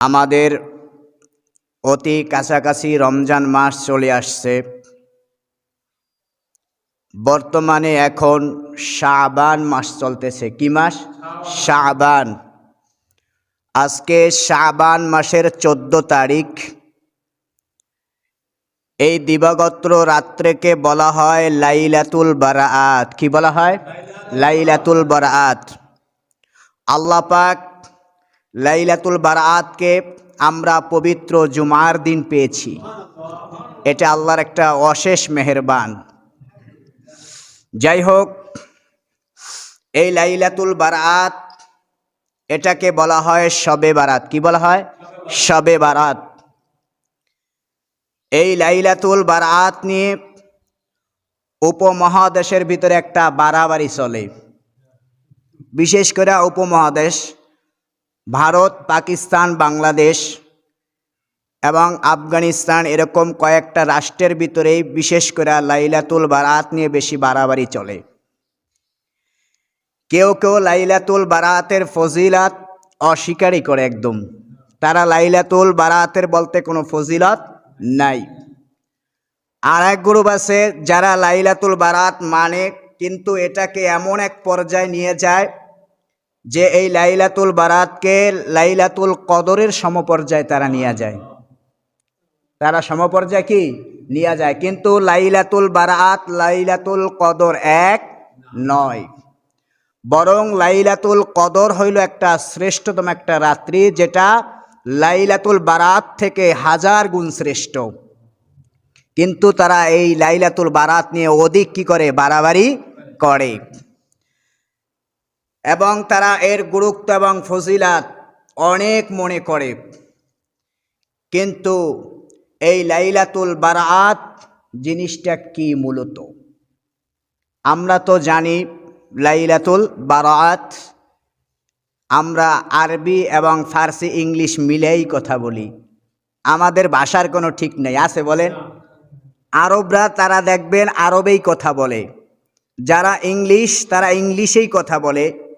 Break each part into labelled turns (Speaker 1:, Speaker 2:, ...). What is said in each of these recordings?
Speaker 1: আমাদের অতি কাছাকাছি রমজান মাস চলে আসছে। বর্তমানে এখন শাবান মাস চলতেছে। কি মাস? শাবান। আজকে শাবান মাসের চোদ্দ তারিখ। এই দিবাগত্র রাত্রেকে বলা হয় লাইলাতুল বারাআত। কি বলা হয়? লাইলাতুল বারাআত। আল্লাহ পাক লাইলাতুল বারাতকে আমরা পবিত্র জুমার দিন পেয়েছি। এটা আল্লাহর একটা অশেষ মেহেরবান। যাই হোক, এই লাইলাতুল বারাত, এটাকে বলা হয় শবে বারাত। কি বলা হয়? শবে বারাত। এই লাইলাতুল বারাত নিয়ে উপমহাদেশের ভিতরে একটা বাড়াবাড়ি চলে। বিশেষ করে উপমহাদেশ। ভারত, পাকিস্তান, বাংলাদেশ এবং আফগানিস্তান এরকম কয়েকটা রাষ্ট্রের ভিতরেই বিশেষ করে লাইলাতুল বারাত নিয়ে বেশি বাড়াবাড়ি চলে। কেউ কেউ লাইলাতুল বারাতের ফজিলাত অস্বীকারই করে একদম। তারা লাইলাতুল বারাতের বলতে কোনো ফজিলত নাই। আর এক গ্রুপ আছে যারা লাইলাতুল বারাত মানে কিন্তু এটাকে এমন এক পর্যায়ে নিয়ে যায় যে এই লাইলাতুল বারাতকে লাইলাতুল কদরের সমপর্যায়ে তারা নিয়ে যায়। তারা সমপর্যায়ে কি? নিয়ে যায়। কিন্তু লাইলাতুল বারাত, লাইলাতুল কদর এক নয়। বরং লাইলাতুল কদর হইল একটা শ্রেষ্ঠতম একটা রাত্রি, যেটা লাইলাতুল বারাত থেকে হাজার গুণ শ্রেষ্ঠ। কিন্তু তারা এই লাইলাতুল বারাত নিয়ে অধিক কি করে? বাড়াবাড়ি করে। এবং তারা এর গুরুত্ব এবং ফজিলাত অনেক মনে করে। কিন্তু এই লাইলাতুল বারাত জিনিসটা কি মূলত? আমরা তো জানি লাইলাতুল বারাত আমরা আরবি এবং ফার্সি ইংলিশ মিলেই কথা বলি। আমাদের ভাষার কোনো ঠিক নেই, আছে বলেন? আরবরা তারা দেখবেন আরবেই কথা বলে। যারা ইংলিশ, তারা ইংলিশেই কথা বলে।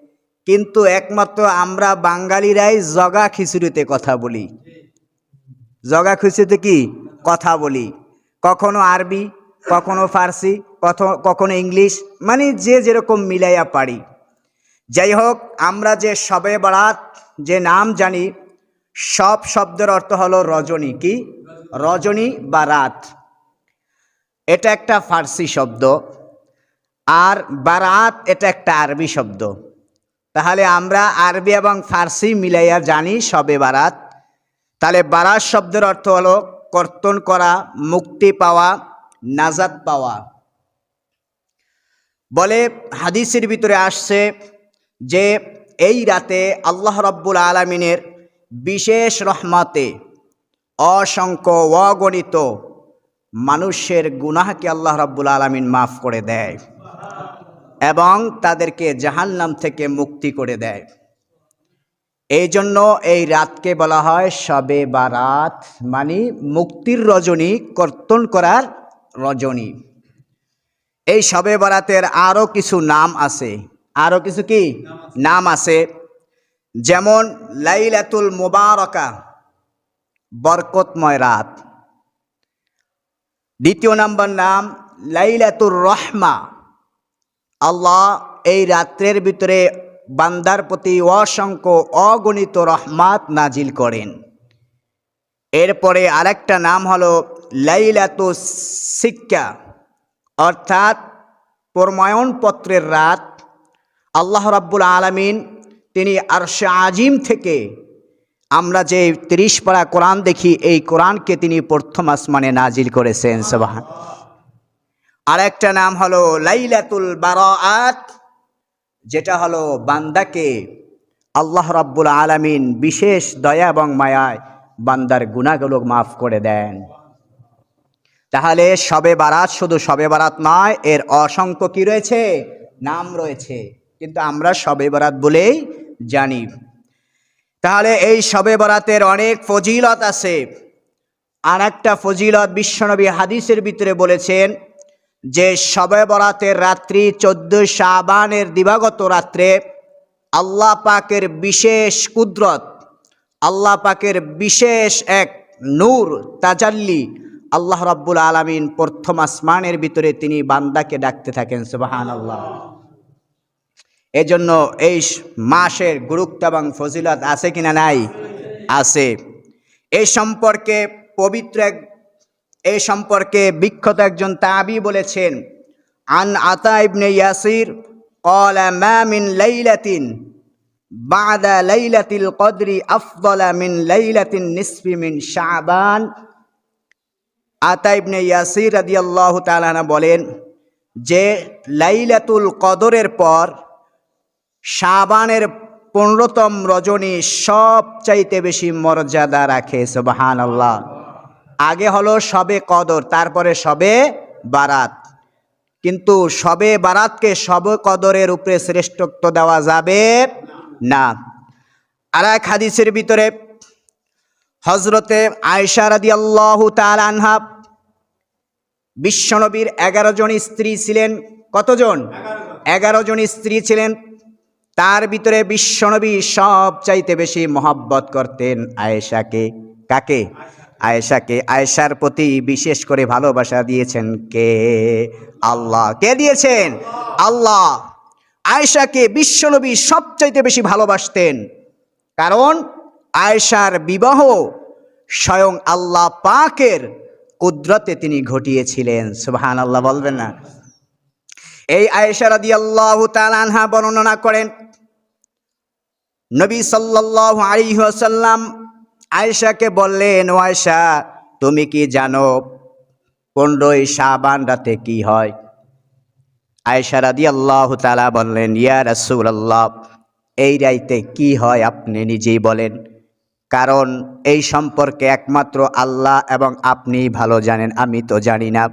Speaker 1: কিন্তু একমাত্র আমরা বাঙালিরাই জগা খিচুড়িতে কথা বলি। জগা খিচুড়িতে কি? কথা বলি। কখনো আরবি, কখনো ফার্সি কখনো ইংলিশ মানে যে যেরকম মিলাইয়া পারি। যাই হোক, আমরা যে সবে বারাত যে নাম জানি, সব শব্দের অর্থ হলো রজনী, কি? রজনী বা রাত। এটা একটা ফার্সি শব্দ, আর বারাত এটা একটা আরবি শব্দ। তাহলে আমরা আরবি এবং ফার্সি মিলাইয়া জানি সবে বারাত। তাহলে বারাত শব্দের অর্থ হলো কর্তন করা, মুক্তি পাওয়া, নাজাত পাওয়া। বলে হাদিসের ভিতরে আসছে যে এই রাতে আল্লাহ রব্বুল আলমিনের বিশেষ রহমাতে অসংখ্য অগণিত মানুষের গুনাহকে আল্লাহ রব্বুল আলমিন মাফ করে দেয়। এবং তাদেরকে জাহান্নাম থেকে মুক্তি করে দেয়। এই জন্য এই রাতকে বলা হয় শবে বারাত মানে মুক্তির রজনী, কর্তন করার রজনী। এই শবে বারাতের আরও কিছু নাম আছে। আরও কিছু কি? নাম আছে। যেমন লাইলাতুল মোবারকা, বরকতময় রাত। দ্বিতীয় নাম্বার নাম লাইলাতুর রহমা। আল্লাহ এই রাত্রের ভিতরে বান্দার প্রতি অসংখ্য অগণিত রহমাত নাজিল করেন। এরপরে আরেকটা নাম হলো লাইলাতু শিক্ষা অর্থাৎ প্রময়নপত্রের রাত। আল্লাহ রাব্বুল আলামিন তিনি আরশে আজিম থেকে আমরা যে তিরিশ পাড়া কোরআন দেখি, এই কোরআনকে তিনি প্রথম আসমানে নাজিল করেছেন, সবাহান। আরেকটা নাম হলো লাইলাতুল বারাআত, যেটা হলো বান্দাকে আল্লাহ রাব্বুল আলামিন বিশেষ দয়া এবং মায়ায় বান্দার গুণাগুলো মাফ করে দেন। তাহলে শবে বারাত শুধু শবে বারাত নয়, এর অসংখ্য কি রয়েছে? নাম রয়েছে, কিন্তু আমরা শবে বারাত বলেই জানি। তাহলে এই শবে বরাতের অনেক ফজিলত আছে। আর একটা ফজিলত বিশ্বনবী হাদিসের ভিতরে বলেছেন যে শবে বরাতের রাত্রি চোদ্দ শাবানের দিবাগত রাত্রে আল্লাহ পাকের বিশেষ কুদরত, আল্লাহ পাকের বিশেষ এক নূর, তাজাল্লি আল্লাহ রাব্বুল আলামিন প্রথম আসমানের ভিতরে তিনি বান্দাকে ডাকতে থাকেন সুবাহান আল্লাহ এজন্য এই মাসের গুরুত্ব এবং ফজিলত আছে কিনা নাই? আছে। এই সম্পর্কে পবিত্র এক এই সম্পর্কে বিখ্যাত একজন তাবি বলেছেন আন আতা ইবনে ইয়াসির قال ما من ليلة بعد ليلة القدر أفضل من ليلة النصف من شعبان আতা ইবনে ইয়াসির রাদিয়াল্লাহু তাআলা বলেন যে লাইলাতুল কদরের পর শাবানের পনেরোতম রজনী সবচাইতে বেশি মর্যাদা রাখে সুবাহান আল্লাহ আগে হলো সবে কদর, তারপরে সবে বারাত। কিন্তু সবে বারাতকে সব কদরের উপরে শ্রেষ্ঠত্ব দেওয়া যাবে না। আর এক হাদিসের ভিতরে হজরতে আয়সা রাদি আল্লাহ আনহা বিশ্বনবীর এগারো জন স্ত্রী ছিলেন। কতজন? এগারো জন স্ত্রী ছিলেন। তার ভিতরে বিশ্বনবী সব চাইতে বেশি মহব্বত করতেন আয়েশাকে। কাকে? আয়েশাকে আয়েশার প্রতি বিশেষ করে ভালোবাসা দিয়েছেন কে? আল্লাহ। কে দিয়েছেন? আল্লাহ। আয়েশাকে বিশ্বনবী সবচাইতে বেশি ভালোবাসতেন। কারণ আয়েশার বিবাহ স্বয়ং আল্লাহ পাকের কুদরতে তিনি ঘটিয়েছিলেন। সুবহান আল্লাহ বলবেন না। এই আয়েশা রাদি আল্লাহ তালানহা বর্ণনা করেন, নবী সাল্লাহ আলিহাসাল্লাম আয়েশাকে বললেন, ও আয়েশা, তুমি কি জানো পনেরোই শাবান রাতে কি হয়? আয়েশা রাদি আল্লাহ তালা বললেন, ইয়া রাসুল আল্লাহ এই রাইতে কি হয় আপনি নিজেই বলেন। কারণ এই সম্পর্কে একমাত্র আল্লাহ এবং আপনি ভালো জানেন, আমি তো জানি না।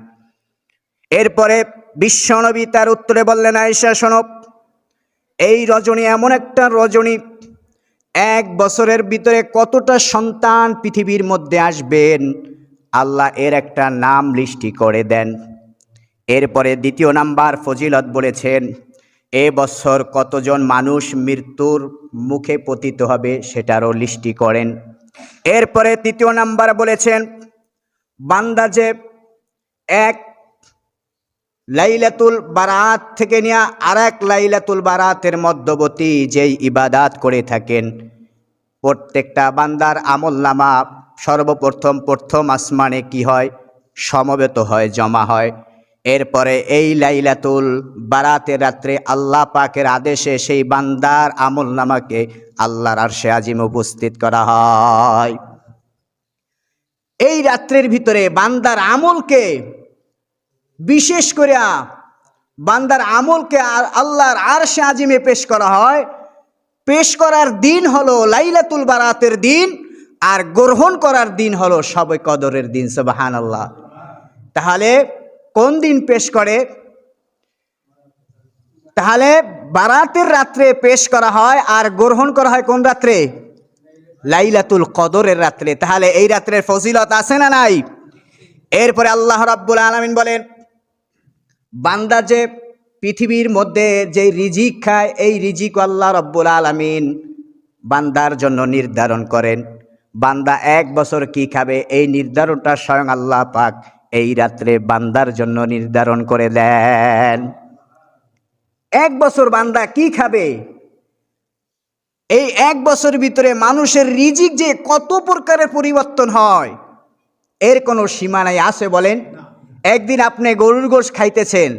Speaker 1: এরপরে বিশ্বনবী তার উত্তরে বললেন, আয়েশা শোনব এই রজনী এমন একটা রজনী এক বছরের ভিতরে কতটা সন্তান পৃথিবীর মধ্যে আসবেন? আল্লাহ এর একটা নাম লিস্টি করে দেন। এরপরে দ্বিতীয় নাম্বার ফজিলত বলেছেন, এ বছর কতজন মানুষ মৃত্যুর মুখে পতিত হবে সেটারও লিস্টি করেন। এরপরে তৃতীয় নাম্বার বলেছেন, বান্দা যে এক লাইলাতুল বারাত থেকে নিয়ে আর এক লাইলাতুল বারাতের মধ্যবর্তী যেই ইবাদাত করে থাকেন, প্রত্যেকটা বান্দার আমল নামা সর্বপ্রথম প্রথম আসমানে কি হয়? সমবেত হয়, জমা হয়। এরপরে এই লাইলাতুল বারাতের রাত্রে আল্লাহ পাকের আদেশে সেই বান্দার আমল নামাকে আল্লাহর আরশে আজিম উপস্থিত করা হয়। এই রাত্রের ভিতরে বান্দার আমলকে বিশেষ করে বান্দার আমলকে আর আল্লাহর আরশে আজিমে পেশ করা হয়। পেশ করার দিন হলো লাইলাতুল বারাতের দিন আর গ্রহণ করার দিন হলো সবে কদরের দিন সবাহান আল্লাহ তাহলে কোন দিন পেশ করে? তাহলে বারাতের রাত্রে পেশ করা হয় আর গ্রহণ করা হয় কোন রাত্রে? লাইলাতুল কদরের রাত্রে। তাহলে এই রাত্রের ফজিলত আছে না নাই? এরপরে আল্লাহ রাব্বুল আলমিন বলেন বান্দা যে পৃথিবীর মধ্যে যে রিজিক খায়, এই রিজিক আল্লাহ রব্বুল আলমিন বান্দার জন্য নির্ধারণ করেন। বান্দা এক বছর কি খাবে, এই নির্ধারণটা স্বয়ং আল্লাহ পাক এই রাত্রে বান্দার জন্য নির্ধারণ করে দেন। এক বছর বান্দা কি খাবে? এই এক বছর ভিতরে মানুষের রিজিক যে কত প্রকারের পরিবর্তন হয়, এর কোনো সীমা নাই, আছে বলেন? একদিন আপনি গরুর গোশ খাইতেছেন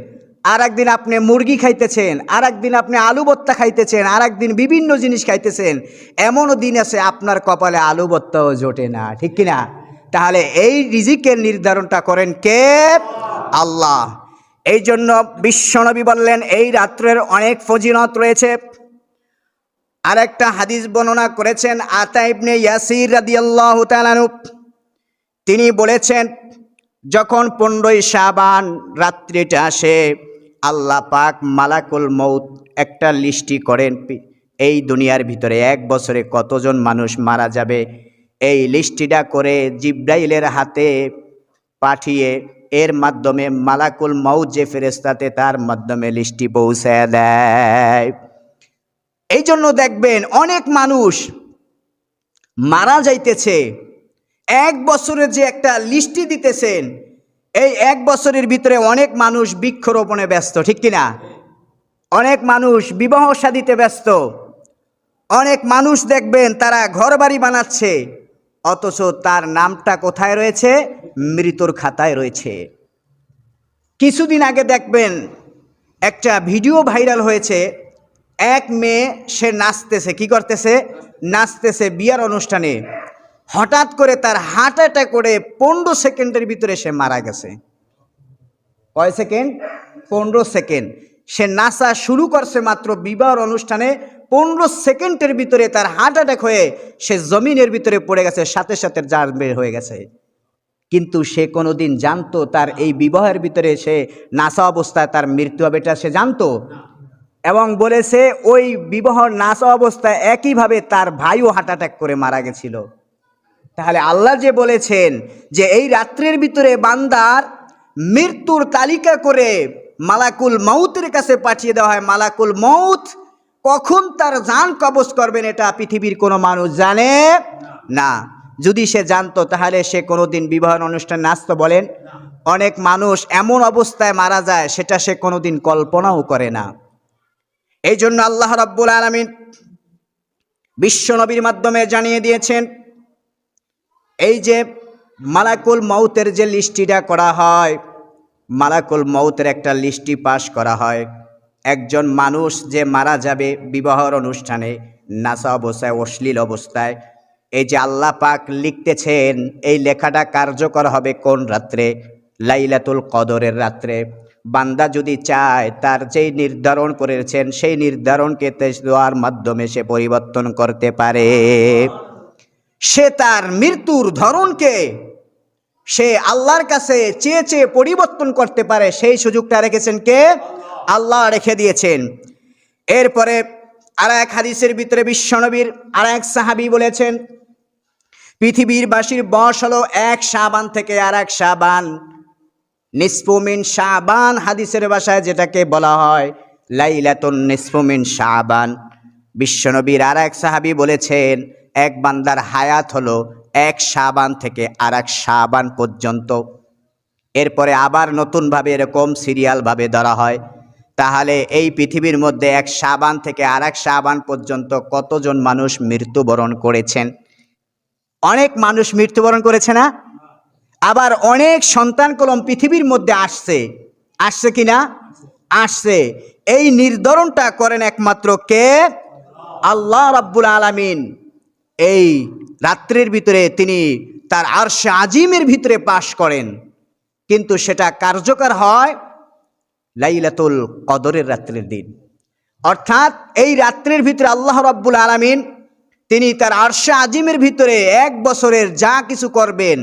Speaker 1: আর একদিন আপনি মুরগি খাইতেছেন আর একদিন আপনি আলু ভত্তা খাইতেছেন আর একদিন বিভিন্ন জিনিস খাইতেছেন, এমনও দিন আছে আপনার কপালে আলু ভত্তাও জোটে না, ঠিক কিনা? তাহলে এই রিজিকের নির্ধারণটা করেন কে? আল্লাহ। এই জন্য বিশ্বনবী বললেন, এই রাত্রের অনেক ফজিলত রয়েছে। আর একটা হাদিস বর্ণনা করেছেন আতা ইবনে ইয়াসির রাদিয়াল্লাহু তাআলা তিনি বলেছেন যখন পনেরোই সাবান রাত্রিটা আসে, আল্লাহ পাক মালাকুল মৌত একটা লিস্টি করেন, এই দুনিয়ার ভিতরে এক বছরে কতজন মানুষ মারা যাবে? এই লিস্টিটা করে জিব্রাইলের হাতে পাঠিয়ে এর মাধ্যমে মালাকুল মৌত যে ফেরেস্তাতে তার মাধ্যমে লিস্টি পৌঁছে দেয়। এই জন্য দেখবেন অনেক মানুষ মারা যাইতেছে এক বছরের যে একটা লিস্টি দিতেছেন, এই এক বছরের ভিতরে অনেক মানুষ বৃক্ষরোপণে ব্যস্ত, ঠিক কিনা অনেক মানুষ বিবাহ সাদিতে ব্যস্ত, অনেক মানুষ দেখবেন তারা ঘর বাড়ি বানাচ্ছে, অথচ তার নামটা কোথায় রয়েছে? মৃত্যুর খাতায় রয়েছে। কিছুদিন আগে দেখবেন একটা ভিডিও ভাইরাল হয়েছে, এক মেয়ে সে নাচতেছে, কি করতেছে? নাচতেছে বিয়ার অনুষ্ঠানে। হঠাৎ করে তার হার্ট অ্যাটাক করে পনেরো সেকেন্ডের ভিতরে সে মারা গেছে। কয় সেকেন্ড? পনেরো সেকেন্ড। সে নাচা শুরু করছে মাত্র বিবাহ অনুষ্ঠানে। পনেরো সেকেন্ডের ভিতরে তার হার্ট অ্যাটাক হয়ে সে জমিনের ভিতরে পড়ে গেছে, সাথে সাথে জার বের হয়ে গেছে। কিন্তু সে কোনো দিন জানতো তার এই বিবাহের ভিতরে সে নাসা অবস্থায় তার মৃত্যু হবে এটা সে জানতো? এবং বলেছে, ওই বিবাহ নাসা অবস্থায় একইভাবে তার ভাইও হার্ট অ্যাটাক করে মারা গেছিল। তাহলে আল্লাহ যে বলেছেন যে এই রাত্রের ভিতরে বান্দার মৃত্যুর তালিকা করে মালাকুল মৌতের কাছে পাঠিয়ে দেওয়া হয়। মালাকুল মৌত কখন তার জান কবজ করবেন এটা পৃথিবীর কোনো মানুষ জানে না। যদি সে জানতো, তাহলে সে কোনোদিন বিবাহ অনুষ্ঠান নাচতো বলেন। অনেক মানুষ এমন অবস্থায় মারা যায়, সেটা সে কোনোদিন কল্পনাও করে না। এই জন্য আল্লাহ রাব্বুল আলমিন বিশ্বনবীর মাধ্যমে জানিয়ে দিয়েছেন এই যে মালাকুল মৌতের যে লিস্টিটা করা হয়, মালাকুল মৌতের একটা লিস্টি পাশ করা হয়। একজন মানুষ যে মারা যাবে বিবাহর অনুষ্ঠানে নাসা অবস্থায় অশ্লীল অবস্থায়, এই যে আল্লাহ পাক লিখতেছেন, এই লেখাটা কার্যকর হবে কোন রাত্রে? লাইলাতুল কদরের রাত্রে। বান্দা যদি চায়, তার যেই নির্ধারণ করেছেন, সেই নির্ধারণকে তেজ দেওয়ার মাধ্যমে সে পরিবর্তন করতে পারে। সে তার মৃত্যুর ধরনকে সে আল্লাহর কাছে চেয়ে চেয়ে পরিবর্তন করতে পারে, সেই সুযোগটা রেখেছেন কে? আল্লাহ রেখে দিয়েছেন। এরপরে আর এক হাদিসের ভিতরে বিশ্বনবীর আর এক সাহাবি বলেছেন, পৃথিবীর বাসীর বয়স হলো এক সাবান থেকে আর এক সাবান নিসফুমিন শাবান হাদিসের ভাষায় যেটাকে বলা হয়, লাইলাতুন নিসফুমিন শাবান। বিশ্বনবীর আর এক সাহাবি বলেছেন এক বান্দার হায়াত হলো এক সাবান থেকে আর এক সাবান পর্যন্ত। এরপরে আবার নতুনভাবে এরকম সিরিয়ালভাবে ধরা হয়। তাহলে এই পৃথিবীর মধ্যে এক সাবান থেকে আর এক সাবান পর্যন্ত কতজন মানুষ মৃত্যুবরণ করেছেন? অনেক মানুষ মৃত্যুবরণ করেছে না? আবার অনেক সন্তান কলম পৃথিবীর মধ্যে আসছে। আসছে কি না? আসছে। এই নির্ধারণটা করেন একমাত্র কে? আল্লাহ রাব্বুল আলামিন। এই রাত্রির ভিতরে তিনি তার আরশে আজিমের ভিতরে পাশ করেন। কিন্তু সেটা কার্যকর হয় লাইলাতুল কদরের রাত্রির দিন। অর্থাৎ এই রাত্রির ভিতরে আল্লাহ রাব্বুল আলামিন তিনি তার আরশে আজিমের ভিতরে এক বছরের যা কিছু করবেন,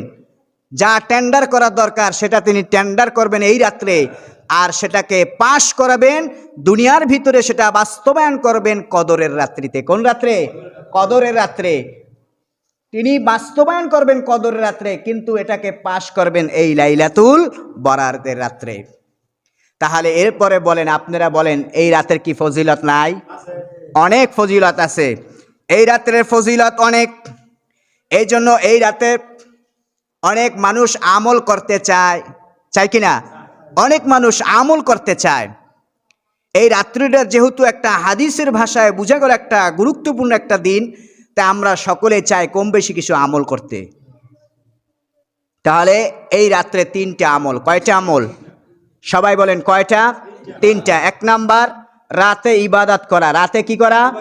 Speaker 1: যা টেন্ডার করা দরকার, সেটা তিনি টেন্ডার করবেন এই রাত্রে। আর সেটাকে পাশ করাবেন, দুনিয়ার ভিতরে সেটা বাস্তবায়ন করবেন কদরের রাত্রিতে। কোন রাত্রে? কদরের রাত্রে। তিনি বাস্তবায়ন করবেন কদরের রাত্রে, কিন্তু এটাকে পাশ করবেন এই লাইলাতুল বরারদের রাত্রে। তাহলে এরপরে বলেন, আপনারা বলেন, এই রাতের কি ফজিলত নাই? অনেক ফজিলত আছে। এই রাত্রের ফজিলত অনেক। এই জন্য এই রাতে অনেক মানুষ আমল করতে চায়। চায় কি না? অনেক মানুষ আমল করতে চায়। এই রাত্রিটা যেহেতু একটা হাদিসের ভাষায় বোঝা গেল একটা গুরুত্বপূর্ণ একটা দিন তা আমরা সকলে চাই কম বেশি কিছু আমল করতে। তাহলে এই রাত্রে তিনটা আমল। কয়টা আমল? সবাই বলেন কয়টা? তিনটা। এক নাম্বার, রাতে ইবাদাত করা। রাতে কি করা?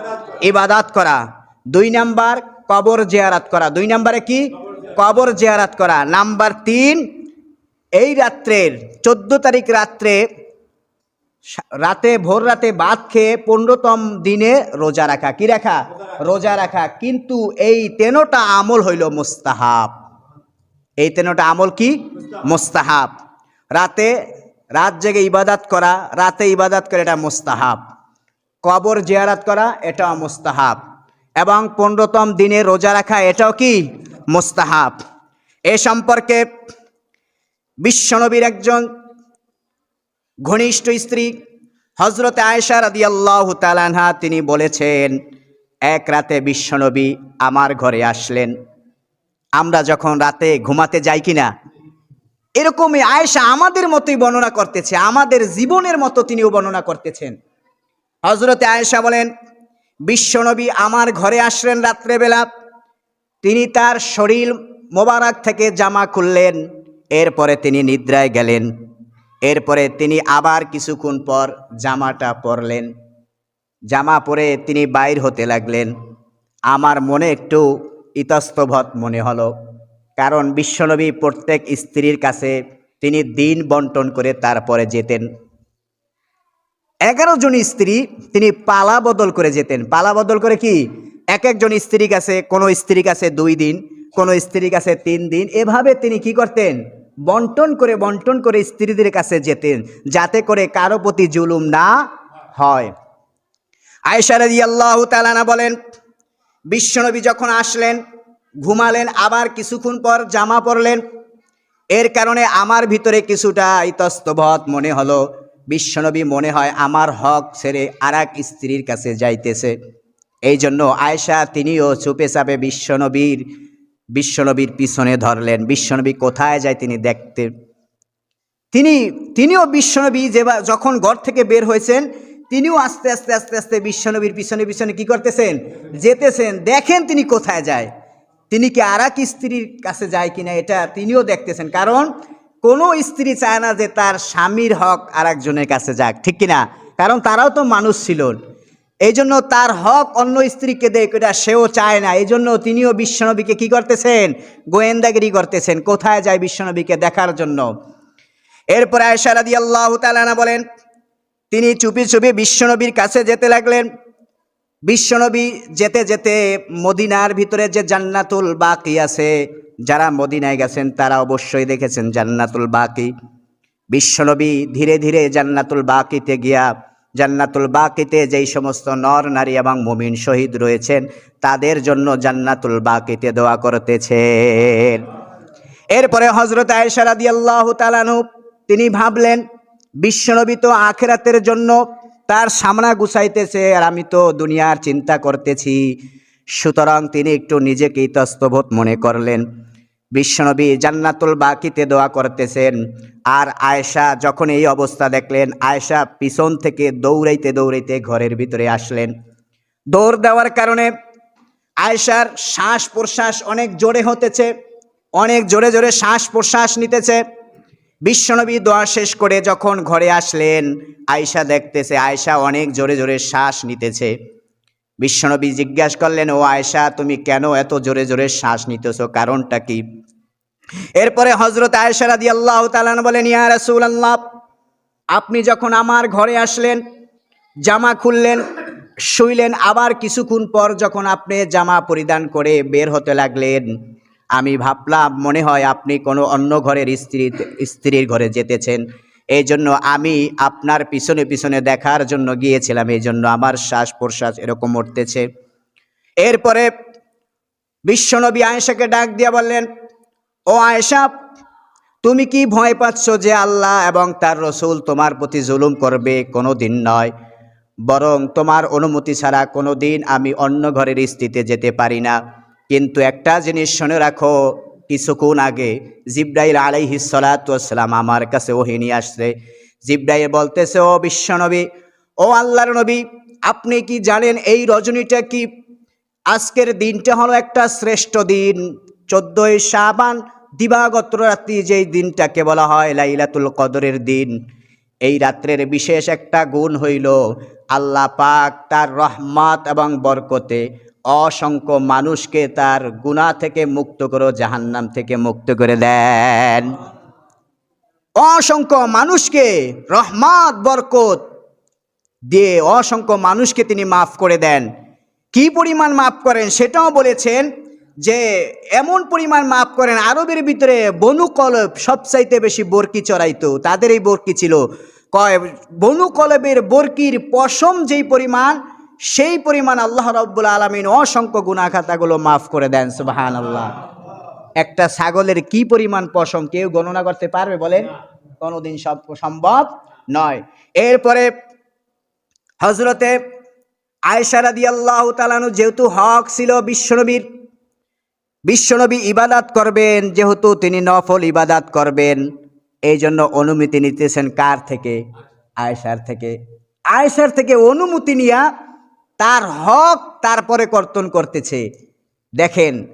Speaker 1: ইবাদাত করা। দুই নাম্বার, কবর জিয়ারাত করা। দুই নাম্বারে কি? কবর জিয়ারাত করা। নাম্বার তিন এই রাত্রের চোদ্দ তারিখ রাত্রে রাতে, ভোর রাতে ভাত খেয়ে পনেরোতম দিনে রোজা রাখা। কি রাখা? রোজা রাখা। কিন্তু এই তেনোটা আমল হইল মুস্তাহাব। এই তেনোটা আমল কি? মুস্তাহাব। রাতে রাত জেগে ইবাদাত করা, রাতে ইবাদাত করে এটা মুস্তাহাব। কবর জিয়ারাত করা, এটাও মুস্তাহাব। এবং পনেরোতম দিনে রোজা রাখা, এটাও কি? মুস্তাহাব। এ সম্পর্কে বিশ্বনবীর একজন ঘনিষ্ঠ স্ত্রী হজরত আয়েশা রাদিয়াল্লাহু তালানহা তিনি বলেছেন, এক রাতে বিশ্বনবী আমার ঘরে আসলেন। আমরা যখন রাতে ঘুমাতে যাই কিনা, এরকমই আয়েশা আমাদের মতোই বর্ণনা করতেছে, আমাদের জীবনের মতো তিনিও বর্ণনা করতেছেন। হজরতে আয়েশা বলেন, বিশ্বনবী আমার ঘরে আসলেন রাত্রেবেলা। তিনি তার শরীর মোবারক থেকে জামা খুললেন। এরপরে তিনি নিদ্রায় গেলেন। এরপরে তিনি আবার কিছুক্ষণ পর জামাটা পরলেন। জামা পরে তিনি বাইর হতে লাগলেন। আমার মনে একটু ইতস্তভত মনে হলো, কারণ বিশ্বনবী প্রত্যেক স্ত্রীর কাছে তিনি দিন বন্টন করে তারপরে যেতেন। এগারো জন স্ত্রী তিনি পালা বদল করে যেতেন। পালা বদল করে কি? এক একজন স্ত্রীর কাছে, কোনো স্ত্রীর কাছে দুই দিন, কোনো স্ত্রীর কাছে তিন দিন, এভাবে তিনি কি করতেন? বন্টন করে বন্টন করে স্ত্রীদের কাছে যেতেন, যাতে করে কারও প্রতি জুলুম না হয়। আয়সারদি আল্লাহ তালানা বলেন, বিশ্বনবী যখন আসলেন, ঘুমালেন, আবার কিছুক্ষণ পর জামা পরলেন, এর কারণে আমার ভিতরে কিছুটা ইতস্তবধ মনে হলো। বিশ্বনবী মনে হয় আমার হক ছেড়ে আর স্ত্রীর কাছে যাইতেছে। এই জন্য আয়সা তিনিও চুপে চাপে বিশ্বনবীর বিশ্বনবীর পিছনে ধরলেন। বিশ্বনবী কোথায় যায় তিনি দেখতে? তিনি, তিনিও বিশ্বনবী যে যখন ঘর থেকে বের হয়েছেন, তিনিও আস্তে আস্তে আস্তে আস্তে বিশ্বনবীর পিছনে পিছনে কি করতেছেন? যেতেছেন। দেখেন তিনি কোথায় যায়। তিনি কি আর স্ত্রীর কাছে যায় কিনা এটা তিনিও দেখতেছেন। কারণ কোনো স্ত্রী চায় না যে তার স্বামীর হক আর একজনের কাছে যাক। ঠিক কিনা? কারণ তারাও তো মানুষ ছিল। এই জন্য তার হক অন্য স্ত্রীকে দেখ এটা সেও চায় না। এই জন্য তিনিও বিশ্বনবীকে কি করতেছেন? গোয়েন্দাগিরি করতেছেন, কোথায় যায় বিশ্বনবীকে দেখার জন্য? এরপরে আয়সারাদি আল্লাহ তালানা বলেন, তিনি চুপি চুপি বিশ্বনবীর কাছে যেতে লাগলেন। বিশ্বনবী যেতে যেতে মদিনার ভিতরে যে জান্নাতুল বাকি আছে, যারা মদিনায় গেছেন তারা অবশ্যই দেখেছেন জান্নাতুল বাকি। বিশ্বনবী ধীরে ধীরে জান্নাতুল বাকিতে গিয়া জান্নাতুল বাকিতে যেই সমস্ত নর, নারী এবং মুমিন শহীদ রয়েছেন, তাদের জন্য জান্নাতুল বাকিতে দোয়া করতেছেন। এরপরে হজরত আয়সারাদি আল্লাহ তালানু তিনি ভাবলেন, বিশ্বনবী তো আখেরাতের জন্য তার সামনা গুছাইতেছে আর আমি তো দুনিয়ার চিন্তা করতেছি। সুতরাং তিনি একটু নিজেকে ইতস্তবোধ মনে করলেন। বিশ্বনবী জান্নাতুল বাকিতে দোয়া করতেছেন। আর আয়েশা যখন এই অবস্থা দেখলেন, আয়েশা পিছন থেকে দৌড়াইতে দৌড়াইতে ঘরের ভিতরে আসলেন। দৌড় দেওয়ার কারণে আয়েশার শ্বাস প্রশ্বাস অনেক জোরে হতেছে, অনেক জোরে জোরে শ্বাস প্রশ্বাস নিতেছে। বিশ্বনবী দোয়া শেষ করে যখন ঘরে আসলেন আয়সা দেখতেছে আয়সা অনেক জোরে জোরে শ্বাস নিতেছে। বিশ্বনবী জিজ্ঞাসা করলেন, ও আয়সা তুমি কেন এত জোরে জোরে শ্বাস নিতেছো? কারণটা কি? এরপরে হজরত আয়সা রাদি আল্লাহ তালান বলেন, ইয়া রাসুল আল্লাহ আপনি যখন আমার ঘরে আসলেন, জামা খুললেন, শুইলেন, আবার কিছুক্ষণ পর যখন আপনি জামা পরিধান করে বের হতে লাগলেন, আমি ভাবলাম, মনে হয় আপনি কোনো অন্য ঘরের স্ত্রী স্ত্রীর ঘরে যেতেছেন। এই জন্য আমি আপনার পিছনে পিছনে দেখার জন্য গিয়েছিলাম এই জন্য আমার শ্বাস প্রশ্বাস এরকম উঠতেছে এরপরে বিশ্বনবী আয়েশাকে ডাক দিয়ে বললেন, ও আয়েশা, তুমি কি ভয় পাচ্ছ যে আল্লাহ এবং তার রসুল তোমার প্রতি জুলুম করবে? কোনো দিন নয়। বরং তোমার অনুমতি ছাড়া কোনো দিন আমি অন্য ঘরের স্ত্রীতে যেতে পারি না। কিন্তু একটা জিনিস শুনে রাখো কিছুক্ষণ আগে জিব্রাইল আলাইহি সালাতাম আমার কাছে ওহি নিয়ে আসছে। জিব্রাইল বলতেছে, ও বিশ্বনবী ও আল্লাহর নবী, আপনি কি জানেন এই রজনীটা কি? আজকের দিনটা হলো একটা শ্রেষ্ঠ দিন। চোদ্দই শাবান, দিবাগত রাত্রি যেই দিনটাকে বলা হয় লাইলাতুল কদরের দিন। এই রাত্রের বিশেষ একটা গুণ হইল, আল্লাহ পাক তার রহমত এবং বরকতে অসংখ্য মানুষকে তার গুণা থেকে মুক্ত করে, জাহান্নাম থেকে মুক্ত করে দেন। অসংখ্য মানুষকে রহমাত, বরকত দিয়ে অসংখ্য মানুষকে তিনি মাফ করে দেন। কি পরিমাণ মাফ করেন সেটাও বলেছেন যে, এমন পরিমাণ মাফ করেন, আরবের ভিতরে বনু কলব সবচাইতে বেশি বরকি চড়াইতো। তাদের এই বরকি ছিল। কয়, বনু কলবের বরকির পশম যেই পরিমাণ সেই পরিমাণ আল্লাহ রব্বুল আলমিন অসংখ্য গুণাখাতাগুলো মাফ করে দেন সুবাহান আল্লাহ একটা ছাগলের কি পরিমাণ পশম কেউ গণনা করতে পারবে বলেন? কোনোদিন সব সম্ভব নয়। এরপরে হজরতে আয়সা রাদি আল্লাহ তালানু যেহেতু হক ছিল বিশ্বনবীর, বিশ্বনবী ইবাদাত করবেন, যেহেতু তিনি নফল ইবাদাত করবেন এই জন্য অনুমতি নিতেছেন কার থেকে? আয়েশার থেকে। আয়েশার থেকে অনুমতি নিয়া তার হক তারপরে কর্তন করতেছে। দেখেন,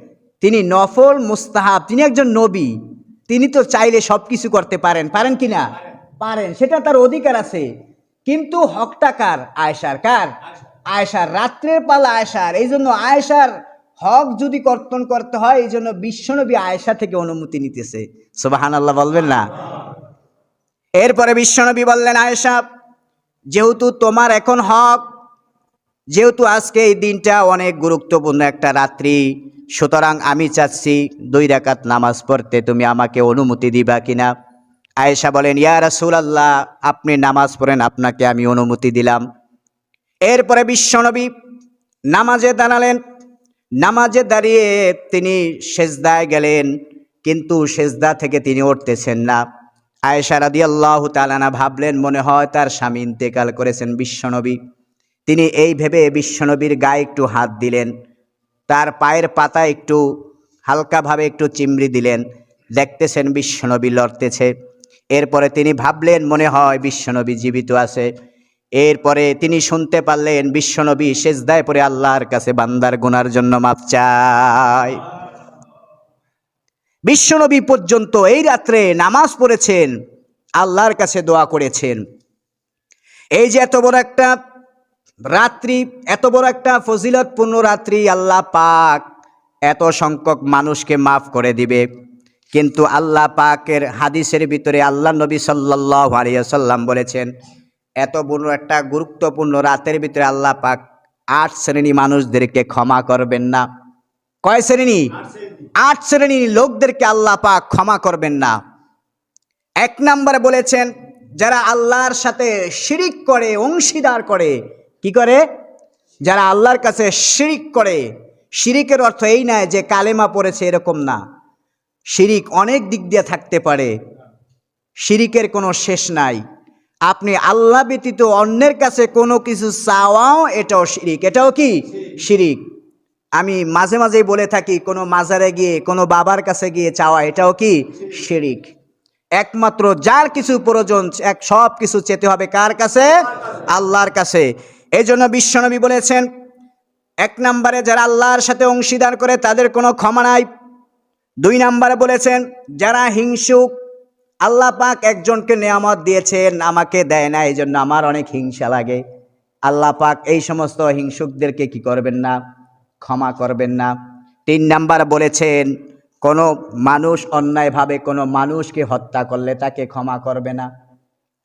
Speaker 1: তিনি নফল, মুস্তাহাব, তিনি একজন নবী, তিনি তো চাইলে সব কিছু করতে পারেন। পারেন কি না পারেন। সেটা তার অধিকার আছে। কিন্তু হকটা কার? আয়েশার কার? আয়েশার রাত্রের পালা আয়েশার। এই জন্য আয়েশার হক যদি কর্তন করতে হয়, এই জন্য বিশ্বনবী আয়েশা থেকে অনুমতি নিতেছে। সোবাহান আল্লাহ বলবেন না? এরপরে বিশ্বনবী বললেন, আয়েশা, যেহেতু তোমার এখন হক যেহেতু আজকে এই দিনটা অনেক গুরুত্বপূর্ণ একটা রাত্রি, সুতরাং আমি চাচ্ছি দুই রাকাত নামাজ পড়তে। তুমি আমাকে অনুমতি দিবা কিনা? আয়েশা বলেন, ইয়া রাসূল আল্লাহ আপনি নামাজ পড়েন, আপনাকে আমি অনুমতি দিলাম। এরপরে বিশ্বনবী নামাজে দাঁড়ালেন। নামাজে দাঁড়িয়ে তিনি সেজদায় গেলেন, কিন্তু সেজদা থেকে তিনি উঠতেছেন না। আয়েশা রাদি আল্লাহ তালানা ভাবলেন, মনে হয় তার স্বামী ইন্তেকাল করেছেন বিশ্বনবী। তিনি এই ভেবে বিশ্বনবীর গায়ে একটু হাত দিলেন, তার পায়ের পাতা একটু হালকাভাবে একটু চিমড়ি দিলেন। দেখতেছেন বিশ্বনবী লড়তেছে। এরপরে তিনি ভাবলেন, মনে হয় বিশ্বনবী জীবিত আছে। এরপরে তিনি শুনতে পারলেন, বিশ্বনবী সেজদায় পরে আল্লাহর কাছে বান্দার গুনার জন্য মাপ চায়। বিশ্বনবী পর্যন্ত এই রাত্রে নামাজ পড়েছেন, আল্লাহর কাছে দোয়া করেছেন। এই যে এত বড় একটা রাত্রি এত বড় একটা ফজিলতপূর্ণ রাত্রি আল্লাহ পাক এত সংখ্যক মানুষকে মাফ করে দিবে। কিন্তু আল্লাহ পাকের হাদিসের ভিতরে আল্লাহ নবী সাল্লাহ আলিয়াল্লাম বলেছেন এত বড় একটা গুরুত্বপূর্ণ রাতের ভিতরে আল্লাহ পাক আট শ্রেণি মানুষদেরকে ক্ষমা করবেন না। কয় শ্রেণি? আট শ্রেণির লোকদেরকে আল্লাহ পাক ক্ষমা করবেন না। এক নম্বরে বলেছেন যারা আল্লাহর সাথে শিরিক করে অংশীদার করে কি করে? যারা আল্লাহর কাছে শিরিক করে, শিরিকের অর্থ এই নয় যে কালেমা পড়েছে এরকম না। শিরিক অনেক দিক দিয়ে থাকতে পারে। শিরিকের কোনো শেষ নাই। আপনি আল্লাহ ব্যতীত অন্যের কাছে কোনো কিছু চাওয়াও এটাও শিরিক। এটাও কি? শিরিক। আমি মাঝে মাঝেই বলে থাকি, কোনো মাজারে গিয়ে, কোনো বাবার কাছে গিয়ে চাওয়া, এটাও কি? শিরিক। একমাত্র যার কিছু প্রয়োজন, এক সব কিছু চেতে হবে কার কাছে? আল্লাহর কাছে। এই জন্য বিশ্বনবী বলেছেন, এক নম্বরে যারা আল্লাহর সাথে অংশীদার করে তাদের কোনো ক্ষমা নাই। দুই নম্বরে বলেছেন, যারা হিংসুক, আল্লাহ পাক একজনকে নেয়ামত দিয়েছেন, আমাকে দেয় না এই জন্য আমার অনেক হিংসা লাগে। আল্লাহ পাক এই সমস্ত হিংসুকদেরকে কি করবেন না? ক্ষমা করবেন না। তিন নাম্বার বলেছেন, কোনো মানুষ অন্যায়ভাবে কোনো মানুষকে হত্যা করলে তাকে ক্ষমা করবে না।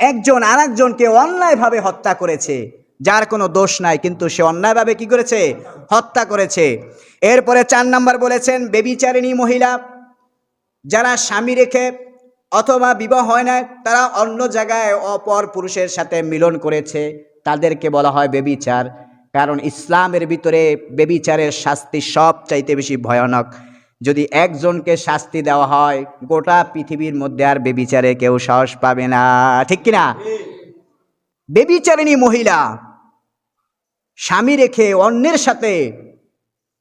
Speaker 1: একজন আরেকজনকে অন্যায়ভাবে হত্যা করেছে। যার কোনো দোষ নাই কিন্তু সে অন্যায়ভাবে কি করেছে? হত্যা করেছে। এরপরে চার নাম্বার বলেছেন বেবিচারিণী মহিলা যারা স্বামী রেখে অথবা বিবাহ হয় না তারা অন্য জায়গায় অপর পুরুষের সাথে মিলন করেছে। তাদেরকে বলা হয় বেবিচার কারণ ইসলামের ভিতরে বেবিচারের শাস্তি সব চাইতে বেশি ভয়ানক। যদি একজনকে শাস্তি দেওয়া হয় গোটা পৃথিবীর মধ্যে আর বেবিচারে কেউ সাহস পাবে না। ঠিক কিনা? বেবিচারিণী মহিলা স্বামী রেখে অন্যের সাথে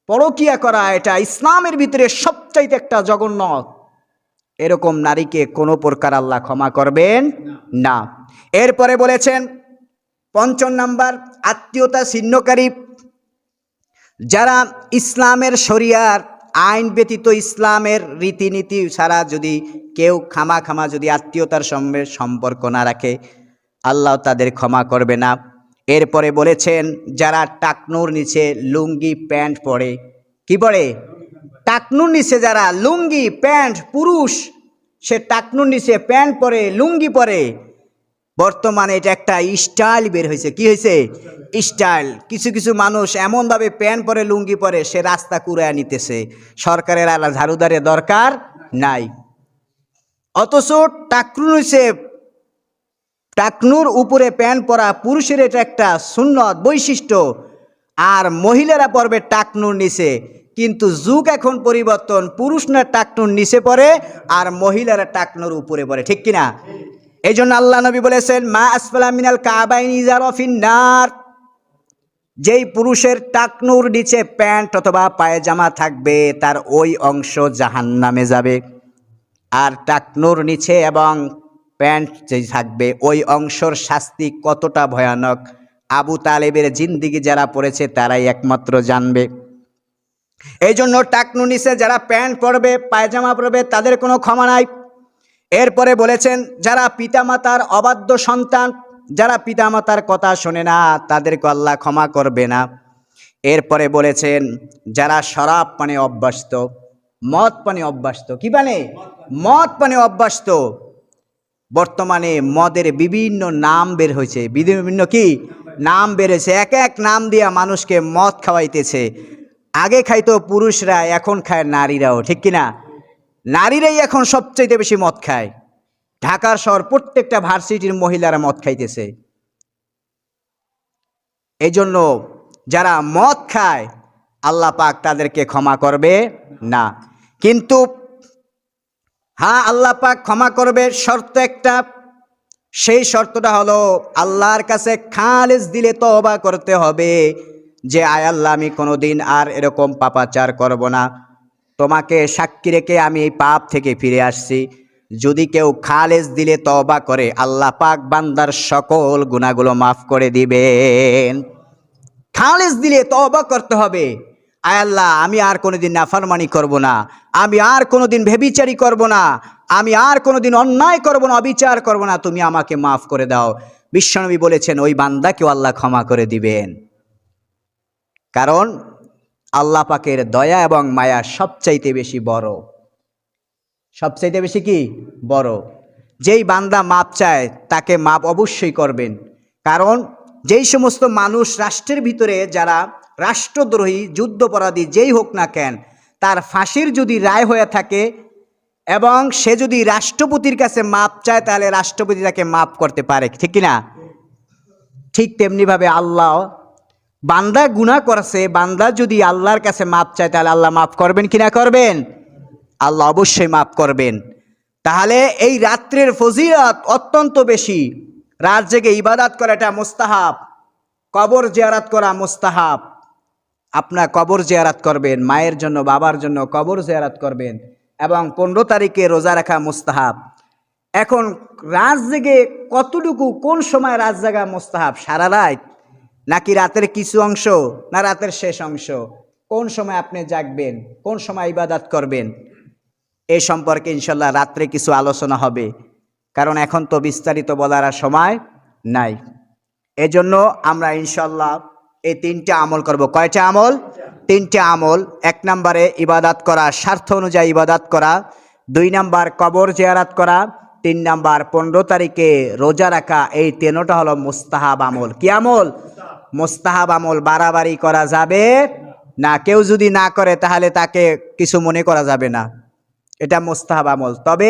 Speaker 1: পরকিয়া করা, এটা ইসলামের ভিতরে সবচাইতে একটা জঘন্য এরকম নারীকে কোনো প্রকার আল্লাহ ক্ষমা করবেন না। এরপরে বলেছেন, পঞ্চম নাম্বার, আত্মীয়তা ছিন্নকারী। যারা ইসলামের শরিয়ার, আইন ব্যতীত ইসলামের রীতিনীতি ছাড়া যদি কেউ খামা খামা যদি আত্মীয়তার সঙ্গে সম্পর্ক না রাখে, আল্লাহ তাদের ক্ষমা করবে না। এরপরে বলেছেন, যারা টাকনুর নিচে লুঙ্গি, প্যান্ট পরে। কি পরে? টাকনুর নিচে যারা লুঙ্গি, প্যান্ট, পুরুষ, সে টাকনুর নিচে প্যান্ট পরে, লুঙ্গি পরে। বর্তমানে এটা একটা স্টাইল বের হয়েছে। কি হয়েছে? স্টাইল। কিছু কিছু মানুষ এমনভাবে প্যান্ট পরে, লুঙ্গি পরে, সে রাস্তা কুড়ায় নিতেছে। সরকারের আর ঝাড়ুদারের দরকার নাই। অথচ টাকনুর নিচে টাকনুর উপরে প্যান্ট পরা পুরুষের এটা একটা সুন্নত বৈশিষ্ট্য। আর মহিলারা পরবে টাকনুর নিচে। কিন্তু যুগ এখন পরিবর্তন পুরুষ না টাকনুর নিচে পড়ে আর মহিলারা টাকনুর উপরে পড়ে ঠিক কিনা? এই জন্য আল্লাহ নবী বলেছেন, মা আসফালা মিনাল কাবাইন ইজার নার। যেই পুরুষের টাকনুর নিচে প্যান্ট অথবা পায়জামা থাকবে, তার ওই অংশ জাহান নামে যাবে। আর টাকনুর নিচে এবং প্যান্ট যে থাকবে, ওই অংশর শাস্তি কতটা ভয়ানক? আবু তালেবের জিন্দিগি যারা পড়েছে, তারাই একমাত্র জানবে। এই জন্য টাকনু নিচে যারা প্যান্ট পরবে, পায়জামা পরবে, তাদের কোনো ক্ষমা নাই। এরপরে বলেছেন, যারা পিতামাতার অবাধ্য সন্তান, যারা পিতামাতার কথা শোনে না, তাদেরকে আল্লাহ ক্ষমা করবে না। এরপরে বলেছেন, যারা শরাব পানে অভ্যস্ত, মদ পানে অভ্যস্ত, কি পানে? মদ পানে অভ্যস্ত। বর্তমানে মদের বিভিন্ন নাম বের হয়েছে। বিভিন্ন কি? নাম বেড়েছে। এক এক নাম দিয়া মানুষকে মদ খাওয়াইতেছে। আগে খাইতো পুরুষরা, এখন খায় নারীরাও। ঠিক কিনা? নারীরাই এখন সবচেয়ে বেশি মদ খায়। ঢাকার শহর প্রত্যেকটা ভার্সিটির মহিলারা মদ খাইতেছে। এই জন্য যারা মদ খায়, আল্লাহ পাক তাদেরকে ক্ষমা করবে না। কিন্তু হ্যাঁ আল্লাহ পাক ক্ষমা করবে। শর্ত একটা, সেই শর্তটা হলো আল্লাহর কাছে খালেজ দিলে তওবা করতে হবে যে, আয় আল্লাহ, আমি কোনোদিন আর এরকম পাপাচার করব না। তোমাকে সাক্ষী রেখে আমি এই পাপ থেকে ফিরে আসছি। যদি কেউ খালেজ দিলে তওবা করে, আল্লাহ পাক বান্দার সকল গুণাগুলো মাফ করে দিবেন। খালেজ দিলে তওবা করতে হবে। আল্লাহ, আমি আর কোনোদিন নাফরমানি করব না, আমি আর কোনোদিন ভেবিচারি করব না, আমি আর কোনোদিন অন্যায় করব না, অবিচার করব না, তুমি আমাকে মাফ করে দাও। বিশ্বনবী বলেছেন, ওই বান্দাকেও আল্লাহ ক্ষমা করে দিবেন। কারণ আল্লাহ পাকের দয়া এবং মায়া সবচাইতে বেশি বড়। সবচাইতে বেশি কি? বড়। যেই বান্দা মাপ চায়, তাকে মাপ অবশ্যই করবেন। কারণ যেই সমস্ত মানুষ রাষ্ট্রের ভিতরে যারা রাষ্ট্রদ্রোহী, যুদ্ধপরাধী যেই হোক না কেন, তার ফাঁসির যদি রায় হয়ে থাকে এবং সে যদি রাষ্ট্রপতির কাছে মাপ চায়, তাহলে রাষ্ট্রপতি তাকে মাপ করতে পারে, ঠিক না ঠিক তেমনিভাবে আল্লাহ বান্দা গুনাহ করছে, বান্দা যদি আল্লাহর কাছে মাপ চায়, তাহলে আল্লাহ মাফ করবেন কিনা করবেন? আল্লাহ অবশ্যই মাফ করবেন। তাহলে এই রাত্রের ফজিলত অত্যন্ত বেশি। রাত জেগে ইবাদাত করাটা মোস্তাহাব, কবর জিয়ারাত করা মোস্তাহাব। আপনার কবর জিয়ারাত করবেন, মায়ের জন্য, বাবার জন্য কবর জিয়ারাত করবেন এবং পনেরো তারিখে রোজা রাখা মোস্তাহাব। এখন রাত জেগে কতটুকু, কোন সময় রাত জাগা মোস্তাহাব? সারা রাত? নাকি রাতের কিছু অংশ না রাতের শেষ অংশ? কোন সময় আপনি জাগবেন? কোন সময় ইবাদাত করবেন? এ সম্পর্কে ইনশাল্লাহ রাত্রে কিছু আলোচনা হবে। কারণ এখন তো বিস্তারিত বলার আর সময় নাই। এজন্য আমরা ইনশাল্লাহ এই তিনটে আমল করব। কয়টা আমল? তিনটে আমল। এক নম্বরে ইবাদাত করা, স্বার্থ অনুযায়ী ইবাদাত করা। দুই নাম্বার কবর জিয়ারাত করা। তিন নাম্বার পনেরো তারিখে রোজা রাখা। এই তেনোটা হলো মুস্তাহাব আমল। কি আমল? মুস্তাহাব আমল। বাড়াবাড়ি করা যাবে না? কেউ যদি না করে তাহলে তাকে কিছু মনে করা যাবে না। এটা মুস্তাহাব আমল। তবে